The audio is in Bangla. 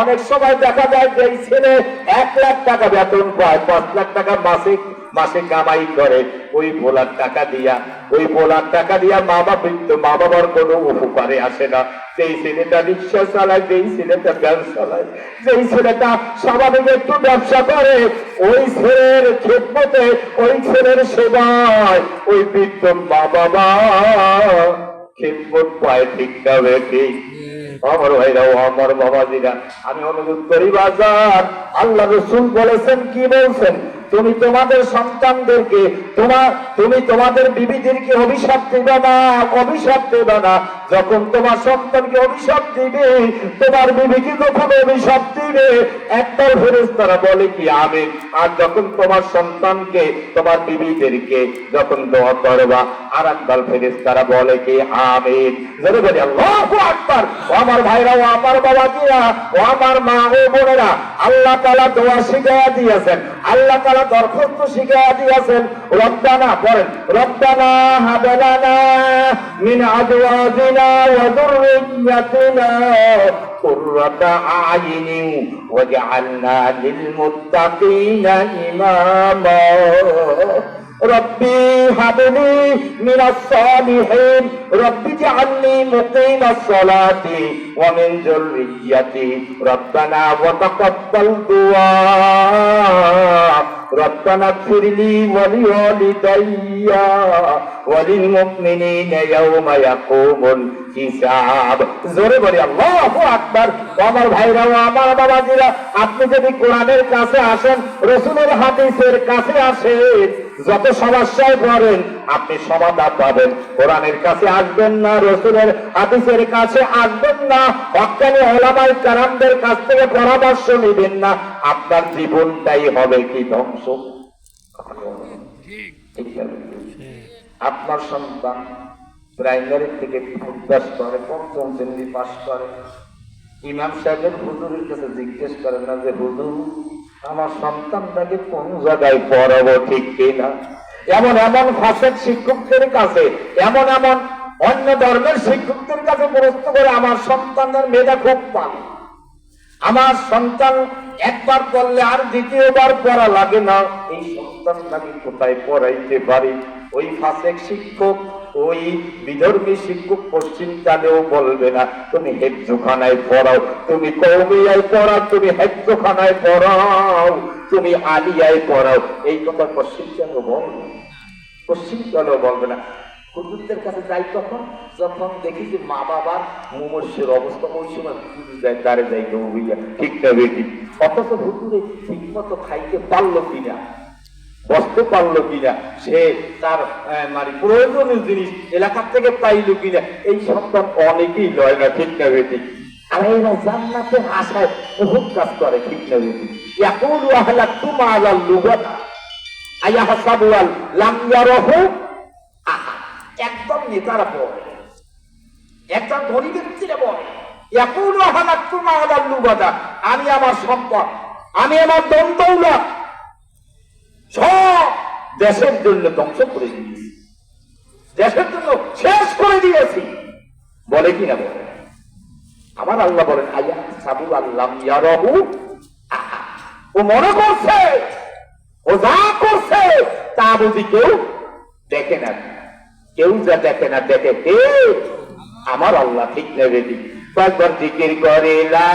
অনেক সময় দেখা যায় যে ছেলে এক লাখ টাকা বেতন পায়, পাঁচ লাখ টাকা মাসে মাসে কামাই করে। ওই ভোলার টাকা দিয়া, ওই ভোলার টাকা দিয়া মা বাবা মা বাবার কোনো উপকারে আসে না। সেই ছেলেটা রিক্সা চালায়, যেই ছেলেটা ব্যাংক চালায়, যেই ছেলেটা স্বাভাবিক একটু ব্যবসা করে, ওই ছেলের খেদমতে, ওই ছেলের সেবায় ওই বৃদ্ধ মা বাবা খেদমত পায়, ঠিক না ঠিক? আমার ভাইরাও আমার বাবাজিরা আমি অনুরোধ করি বাজার আল্লাহ রসুল বলেছেন কি বলছেন? তুমি তোমাদের সন্তানদেরকে তোমার তুমি তোমাদের বিবিদেরকে অভিশাপ দিবে না, অভিশাপ দেবে না। যখন তোমার সন্তানকে অভিশাপ দিবে, তোমার বিবিকে যখন অভিশাপ দিবে। একবার ফেরেস তারা বলে কি আমি আর যখন তোমার সন্তানকে, তোমার বিবিদেরকে যখন দোয়া করবা আর একবার ফেরেস তারা বলে কি, আমিন। জোরে বলি, আল্লাহু আকবার। ও আমার ভাইরা, ও আমার বাবাজিরা, ও আমার মা ও বোনেরা, আল্লাহ তালা দোয়া শিখাইয়া দিয়েছেন। আল্লাহ তাআলা দরখাস্ত শিখাইয়া দিয়েছেন রব্বানা পড়েন রব্বানা হাবলানা মিন আজওয়াজিনা ওয়া যুররিয়াতিনা قرة أعين واجعلنا للمتقين إماما ربي هب لي من الصالحين رب اجعلني مقيم الصلاة ومن ذريتي ربنا وتقبل دعاء ربنا اغفر لي ولوالدي জোরে বলি আল্লাহ আকবার। আমার ভাইরাও আমার বাবাজিরা আপনি যদি কোরআনের কাছে আসেন রসুলের হাদিসের কাছে আসেন যত সমস্যায় পড়েন আপনি সমাধান পাবেন। কোরআনের কাছে আসবেন না রসুলের হাদিসের কাছে আসবেন না হকানি ওলামাই কারামদের কাছ থেকে পরামর্শ নেবেন না আপনার জীবনটাই হবে কি ধ্বংস। ঠিক। আপনার সন্তান প্রাইমারি থেকে উদ্যাস করে, পঞ্চম শ্রেণি পাশ করে। ইমাম সাহেবের হুজুরের কাছে জিজ্ঞেস করে না যে হুজুর, আমার সন্তানটাকে কোন জায়গায় পড়াবো ঠিক কিনা? এমন এমন ভাষার শিক্ষকদের কাছে, এমন এমন অন্য ধর্মের শিক্ষকদের কাছে প্রশ্ন করে, আমার সন্তানের মেয়েটা খুব পান আমার সন্তান একবার পড়লে আর দ্বিতীয়বার পড়া লাগে না। এই সন্তানটাকে কোথায় পড়াইতে পারি? ওই ফাঁসেক শিক্ষক, ওই বিধর্মী শিক্ষক পশ্চিম কালেও বলবে না, তুমি হেফজোখানায় পড়াও, তুমি কৌমিয়ায় পড়াও, তুমি হেফজোখানায় পড়াও, তুমি আলিয়ায় পড়াও। এই কথা পশ্চিম কালেও বলবে পশ্চিম কালেও বলবে না। হুজুরদের কাছে যাই তখন, যখন দেখি যে মা বাবার মুমর্ষের অবস্থা ওই সময় হুজুর যায় তারে যাই ঠিক না বেটি? অথচ হুজুরে ঠিক মতো খাইতে পারল কিনা? বসতে পারল কিনা? সে তার মানে প্রয়োজনীয় জিনিস এলাকার থেকে পাইলো কিনা? এই সন্তান অনেকেই লয় না, ঠিক না বেটি আর এরা বহুত কাজ করে, ঠিক না বেটি ইয়াকুলু আহলা তুমা আলাল লুগাতা আয়াহাসাবু আল লাম ইয়ারাহু আহা একদম নেতারা পড়ে একজন ধনী ব্যক্তিরা ইয়াকুলু আহলা তুমা লুগাতা আমি আমার সম্পদ, আমি আমার দন্তৌলা সব দেশের জন্য ধ্বংস করে দিয়েছি। দেশের জন্য শেষ করে দিয়েছি। বলে কি না বলে আমার আল্লাহ বলেন, আয়া সাবু আল্লাহ ইয়ারহু? ও মনে করছে, ও যা করছে, তা বুঝি কেউ দেখে না। কেউ যা দেখে না, দেখে কে? আমার আল্লাহ ঠিক নেবে দি কয়েকবার জিকির করে, লা